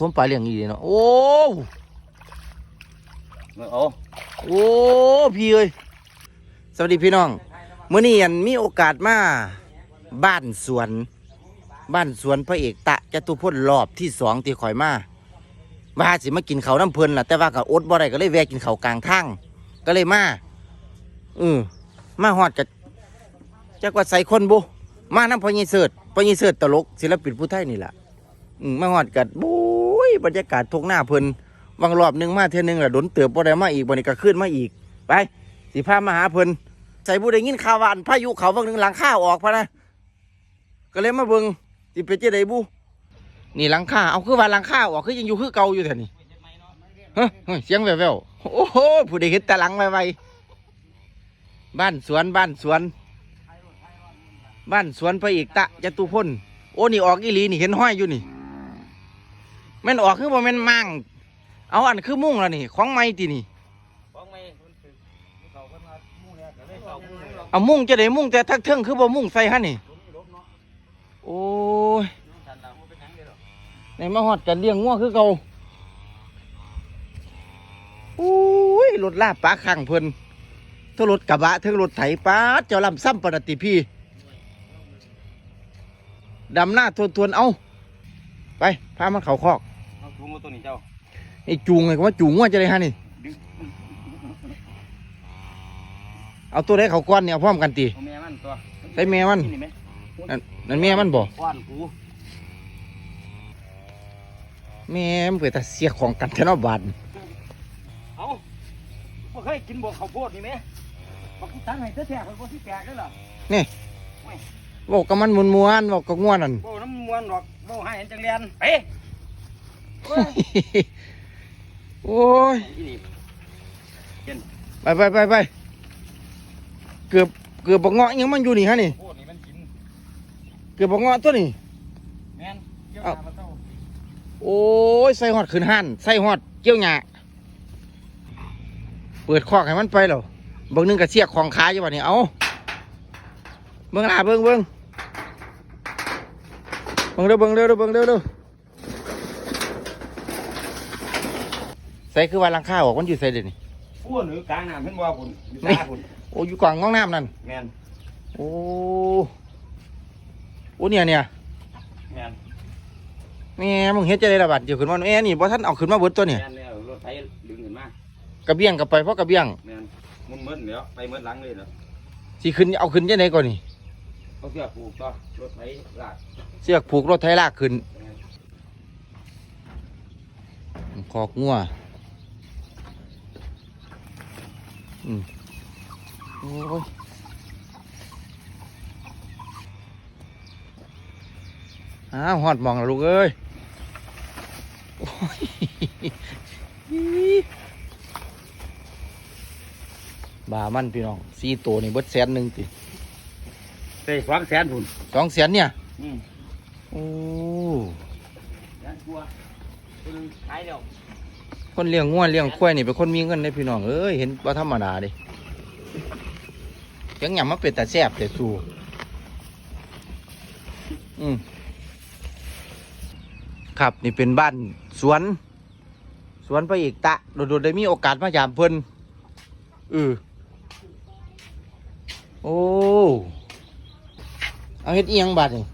สมปลาเลี้ยงอีเนาะโอ้โอ้โอ้พี่เอ้ยสวัสดีพี่น้องมื้อนี้อันมีโอกาสมาบ้านสวน บ้านสวนพระเอกตะจตุพลรอบที่สองที่ข่อยมาว่าสิมากินเขาวน้ำเพลินล่ะแต่ว่าก็อดบ่ได้ก็เลยแวะกินเขาวกลางทางก็เลยมาเออมาฮอดกับจักว่าใส่คนบุมาน้ำพอยีเสิร์ตพอยีเสิร์ตตลกศิลปินผู้ไทยนี่แหละอื มมาฮอดกับบุ้ยบรรยากาศทุกหน้าเพลินวังรอบหนึงมาเท่ยหนึงและดนเติบบ่ได้มาอีกบ่นี้ก็ขึ้นมาอีก ไป สิพามาหาเพลินใส่ผู้ได้ยินข่าวว่าอันพายุเขาบางหนึ่งหลังข้าวออกพะนะก็เลยมาเบิ่งสิเป็นจังไดบุนี่หลังคาเอาคือว่าหลังคาออกคือยังอยู่คือเก่าอยู่แท้นี่เฮ้เฮ้ยเสียงแว่วๆโอ้โหผู้ใดเห็นแต่หลังไวๆบ้านสวนบ้านสวน บ้านสวนพระเอกตะจตุพลโอ้นี่ออกอีหลีนี่เห็นห้อยอยู่นี่ ม่นออกคือบ่แม่นมั่งเอาอันคือมุ่งแล้วนี่ ของไม้ตีนี่ ของไม่คนตึกเขาคนมามู่เนี่ยก็เลยเขามู่เนี่ยเอามุ่งจะได้มุ่งแต่ทักเทิงคือบ่มุ่งใส่ฮะนี่ล้มล้มเนาะโอ้ยทันเราเป็นยังไงหรอในมาฮอดกันเลี้ยงงัวคือเก่าโอ้ยรถลาปลาข้างเพิ่นทั้งรถกระบะทั้งรถไถปาดเจ้าลำซ้ำปนติพี่ดำหน้าทวนทวนๆเอาไปพามันเขาคอกเอาถุ งมาตัวนี้เจ้าไอ้จูงไงก็ว่าจูงว่าจะได้ฮะนี่ดึงเอาตัวได้เขาก้อนเนี่ยเอาพร้อมกันตี เอาแม่มันตัวใส่แม่มัน นี่ไหมนั่นนั่นแม่มันบ่ก้อนกูแม่มันเปิดแต่เสียของกันแทนอบาดเอาบ่เคยกินบ่ข้าวโพดนี่ไหมบอกกูตั้งให้แท้ๆคนบ่ที่แตกได้หรอบอกกับมันมวนมวนๆบอกกับง่วนนั่นบ่น้ำมวนหรอกบ่ให้เห็นจังเรียนเอ๊ะ โอ้ยโอ้ยอีนี่ไปไปไปไปเกือบเกือบบอกเงาะยังมันอยู่นี่ฮะนี่โพดนี่มันกินเกือบบอกเงาะตัวนี่แม่นเกี่ยวเอากับมันเต้าโอ้ยใส่หอดขึ้นหันใส่หอดเกี่ยวหยาเปิดคอกให้มันไปแล้วเบิ่งหนึงกับเสียกของขาอยู่บ่นี่เอาเบิ่งหน้าเบิ่งเบิ่งเบิ่งเร็วเบิ่งเร็วเร็วเบิ่งเร็วเร็ว ส่คือว่าหลังคาออกมันอยู่ใส่เดี๋ยวนี้อ้วนหรือกลางน้ำเพิ่นว่าพุ่นอยู่ตาพุ่นโอ้อยู่กลางห้องน้ำนั่นแม่นโอ้โอ้เนี่ยเนี่ยแม่นแม่มึงเฮ็ดจะได้ระบาดเดี๋ยวขึ้นมาแม่นี่บ่ท่านเอาขึ้นมาเบิดตัวเนี่ยแม่นแล้วรถไถดึงขึ้นมากระเบียงกับไปเพราะกระเบียงแม่นมุนเมินเดี๋ยวไปเมินหลังเลยเนาะสิขึ้นเอาขึ้นยังไงก่อนนี่เขาเสื้อผูกต่อรถไถลากเสือกผูกรถไถลากขึ้นแม่นคอกงัว อืมโอ้ยอ้าวหอดหมองแล้วลูกเอ้ยโอ้ยบามันพี่น้องสี่ตัวนี่เบิดแสนหนึ่งติเตะสองแสนพุ่นสองแสนเนี่ยอืมโอ้แสนกลัวตัวหนึงขายแล้ว คนเลี้ยงงัวเลี้ยงควายนี่เป็นคนมีเงินได้พี่น้องเอ้ยเห็นว่าธรรมดาเดิยังหยำมาเป็นแต่แซ่บแต่สูอืมครับนี่เป็นบ้านสวน สวนพระเอกตะโดดๆได้มีโอกาสมายามเพิ่นเออโอ้เอาเฮ็ดเอียงบาดนี่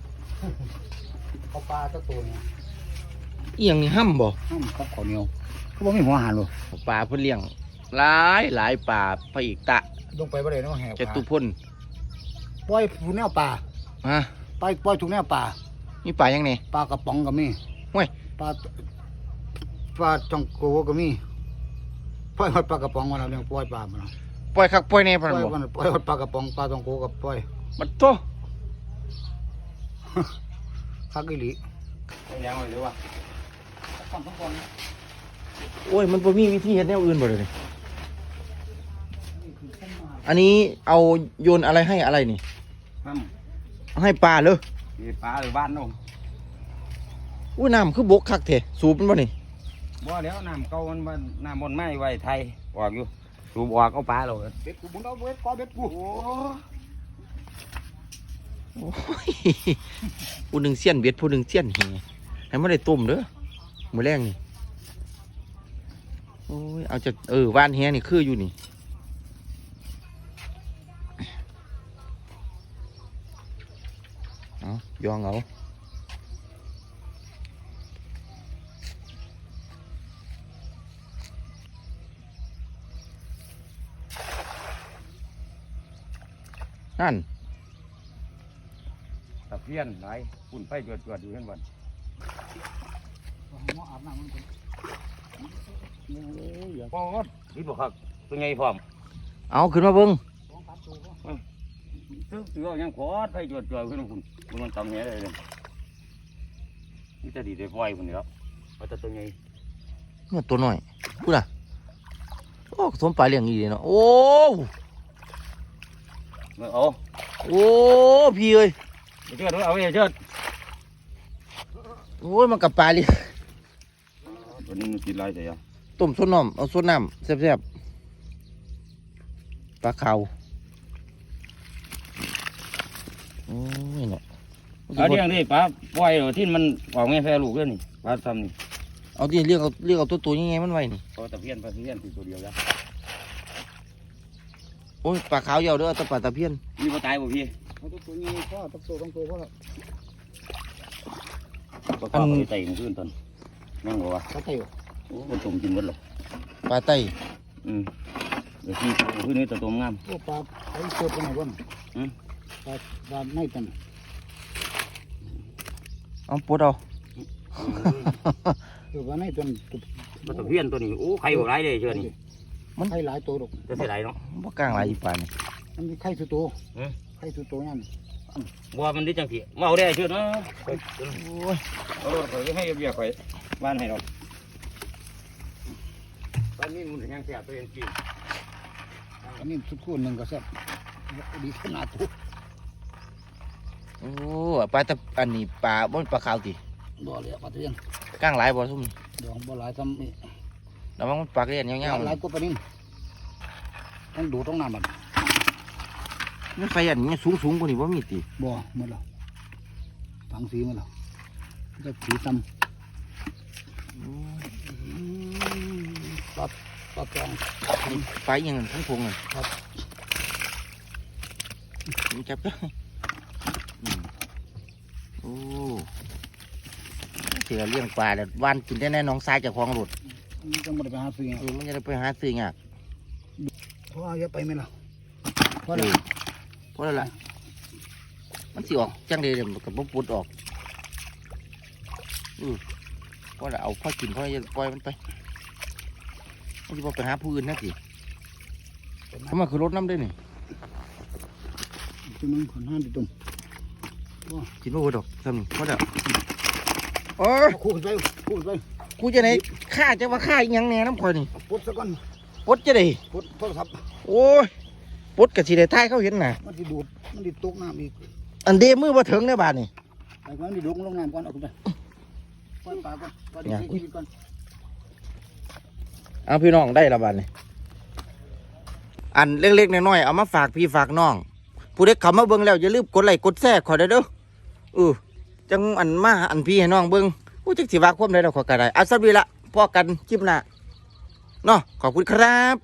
เขาปลาตัวตัวนี้เอียงนี่ห้ำบ่ห้ามกับข้าวเหนียวเขา บอกมีหัวอาหารบ่ปลาเพิ่นเลี้ยงหลายหลายป่าพระเอกตะลงไปบ่ได้เนาะแหกจตุพ่นปล่อยทุกแนวป่าฮะปล่อยปล่อยทุกแนวป่ามีป่ายังไงปลากระป๋องก็มีเว้ยปลาปลาจองโกก็มีปล่อยหดปลากระป๋องมาแล้วเรื่องปล่อยปลามาแล้วปล่อยคักปล่อยแน่ปพันล่อยบ่มันปล่อยหดปลากระป๋องปลาจองโกกับปล่อยมันโตคักอีหลียังไงหรือว่าก่อนต้องก่อน โอ้ย มันบ่มีวิธีเฮ็ดแนวอื่นบ่เลยนี่อันนี้เอาโยนอะไรให้อะไรนี่ น้ำเอาให้ปลาเลยมีปลาหรือบ้านเนาะอุ้ยน้ำคือบกคักแท้สูบมันบ่นี่บ่แล้วน้ำเก่ามันมันน้ำบนไม้ไว้ไทยออกอยู่สูบออกเอาปลาเราเบ็ดกูบุญเอาเบ็ดกอเบ็ดกูโอ้โอ้ยผู้หนึ่งเสี้ยนเบ็ดผู้หนึ่งเสี้ยนเฮให้มันได้ต้มเด้อมือแรงนี่โอ้ยเอาจะเออว่านแฮนี่คืออยู่นี่เอายองเอานั่นตะเพียนหลปุ่นไฟจวดจวดอยู่เห็นบ่หมออาบน้ำมันเป็นโอ้ยอย่าปอดนี่บ่ครับตัวใหญ่พร้อมเอาขึ้นมาเบิ้งสองสามตัวก็ตึกตัวยังขอดไฟจวดจวดๆขึ้นคุณคุณมันตำแหน่เลยเลยนี่จะดีได้ปล่อยคุณนี่แล้วเอาแต่ตัวใหญ่เนี่ยตัวน้อยพูดอะโอ้สมปลายเลี้ยงอีเลยเนาะโอ้เอาโอ้พี่เอ้ยเชิดเอาไว้เชิดโอ้ยมันกับปลาเลยตัวนี้มันกินไรแต่ยัง ต้มส้นน้ำเอาส้นน้ำแซ่บๆปลาขาวโอ้ยเนาะเอาเลี้ยงดิป้าปล่อยเอาที่มันออกแม่แพ้ลูกเลยนี่ป้าทำนี่เอาดิเรียกเอาเรียกเอาตัวตัวยังไงมันไว้นี่เอาตะเพียนปลาตะเพียนติดตัวเดียวแล้วโอ้ยปลาขาวยาวเด้อเอาแตะปลาตะเพียนมีบ่ตายบ่พี่เอาตัวตัวนี้ก็ตัวตัวต้องตัวก็แล้วปลาข้าวไปไต่ขึ้นตอนนั่งบ่วะก็เตะโอ้มันตุ่มกินหมดหรอกปลาไตอืมเดี๋ยวที่ขึ้นนี่ตัวตัวงามตัวปลาไอ้ตัวตัวไหนบ้างอืมปลาปลาไม่ตันเอาปลดเอาตัวปลาไม่ตันตัวปลาตะเพียนตัวนี้โอ้ไข่บ่ไรเลยเชื่อนี่มันไข่หลายตัวหรอกจะเสียไรเนาะบ่กล้างหลายอีปลานี่มันมีไข่สุดตัวเอ๊ะไข่สุดตัวนั่นบัวมันได้จังสิมาเอาได้เชื่อเนาะโอ้ยเอารถไปให้เบียร์ไปบ้านให้เราตอ นนี้มันยังเสียตัวเองกินอันนี้สุดคู่หนึ่งก็แซ่บดีขนาดตัวโอ้ปลาตะอันนี้ปลาบ่นปลาขาวติบ่เลยปลาเทียนกล้างหลายบ่ซุ่มนี่ดองบ่หลายทำนี่แล้วมันปลาเลียนยาวหลายกว่าปลานิ่มต้องดูต้องน้ำมันๆมันไฟอันนี้สูงสูงๆกว่านี้บ่มีติบ่หมดแล้วฝังสีหมดแล้วจะสีตำ ปลาปลาจองนี่ปลาอยังนั้นทั้งพงนั่นครับมันจับได้อืมโอ้เสือเลี้ยงปลาแล้ววานกินได้แน่น้องทรายจากคลองหลุดนี่ต้องมาไปหาซื้อเออมันจะได้ไปหาซื้อไงเพราะว่าอย่าไปไหมล่ะเพราะเออะไรอเพราะอะไรล่ะมันสิออกจังเลยเดี๋ยวมันกับปุดออกอือเพราะอะไรเอาพ่อกินพ่อจะปล่อยมันไป มันจะไปหาผู้อื่นนะสิเขามาคือรถน้ำได้นี่จุ่มงคนห้าดิตุ่มกินไม่หมดดอกทำนี่เพราะเดี๋ยวโอ้ยคู่กันไปคู่กันไปกูจะไหนฆ่าจะว่าฆ่าอีหยังแน่น้ำข่อยนี่ปุ๊บสักก่อนปดจะได้ปุ๊บโทรศัพท์โอ้ยปดกับสีได้ท้ายเขาเห็นน่ะมันจะดูดมันจะตกน้ำอีกอันเดมือว่าถึงในบ้านนี่ไอ้คนนี้ดูดลงน้ำก่อนเอาขึ้นไปปล่อยปลาก่อนปล่อยเด็กชีวิตก่อน เอาพี่น้องได้ละบ้านนี่อันเล็กๆน้อยๆเอามาฝากพี่ฝากน้อง ผู้เด็กเขามาเบิ้งแล้วอย่าลืมกดไลค์กดแชร์ขอได้เด้อเออจังอันมาอันพี่ให้น้องเบิ้งอู้จักสิว่าความได้เราขอกระไดเอาสักวีละพ่อกันคลิปหน้าเนาะขอบคุณครับ